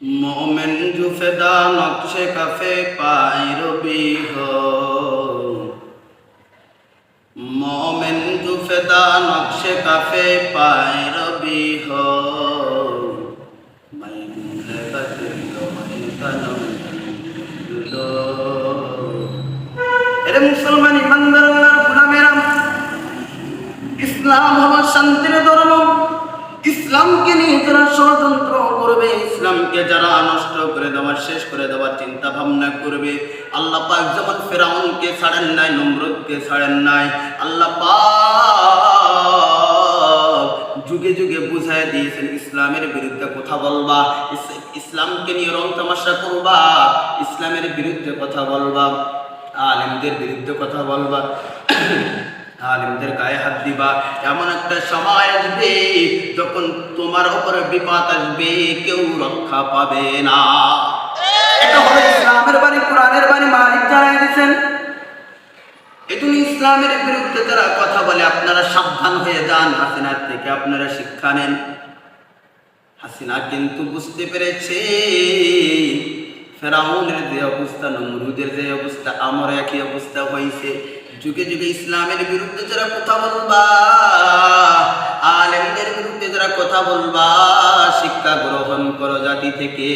মোমেন জুফেদা নকশে cafe পাই রবি মোমেন জুফেদা নকশে cafe পাই রবি এরে মুসলমান ইমানদার আল্লাহর ইসলাম হলো শান্তির ধর্ম, ইসলামকে নিয়ে যারা ষড়যন্ত্র। করবে যারা নষ্ট করে দেওয়ার শেষ করে দেওয়ার চিন্তা ভাবনা করবে, আল্লাহ পাক যেমন ফেরাউনকে ছাড়েন নাই, নমরুদকে ছাড়েন নাই, আল্লাহ পাক যুগে যুগে বুঝায় দিয়েছেন, ইসলামের বিরুদ্ধে কথা বলবা ইসলামকে নিয়ে রং তামাশা করবা, ইসলামের বিরুদ্ধে কথা বলবা, আলেমদের বিরুদ্ধে কথা বলবা। আলেমদের গায়ে হাত দিবা। এমন একটা সময় আসবে যখন তোমার উপরে বিপদ আসবে, কেউ রক্ষা পাবে না। এটা হলো ইসলামের বাণী, কোরআনের বাণী, মালিক জানাই এজন্য ইসলামের বিরুদ্ধে যারা কথা বলে, আপনারা সাবধান হয়ে যান। হাসিনার থেকে আপনারা শিক্ষা নেন। হাসিনা কিন্তু বুঝতে পেরেছে, ফেরাউনের যে অবস্থা, নমরুদের যে অবস্থা, আমার একই অবস্থা হয়েছে। যুগে যুগে ইসলামের বিরুদ্ধে যারা কথা বলবা, আলেমদের বিরুদ্ধে যারা কথা বলবা, শিক্ষা গ্রহণ করো জাতি থেকে।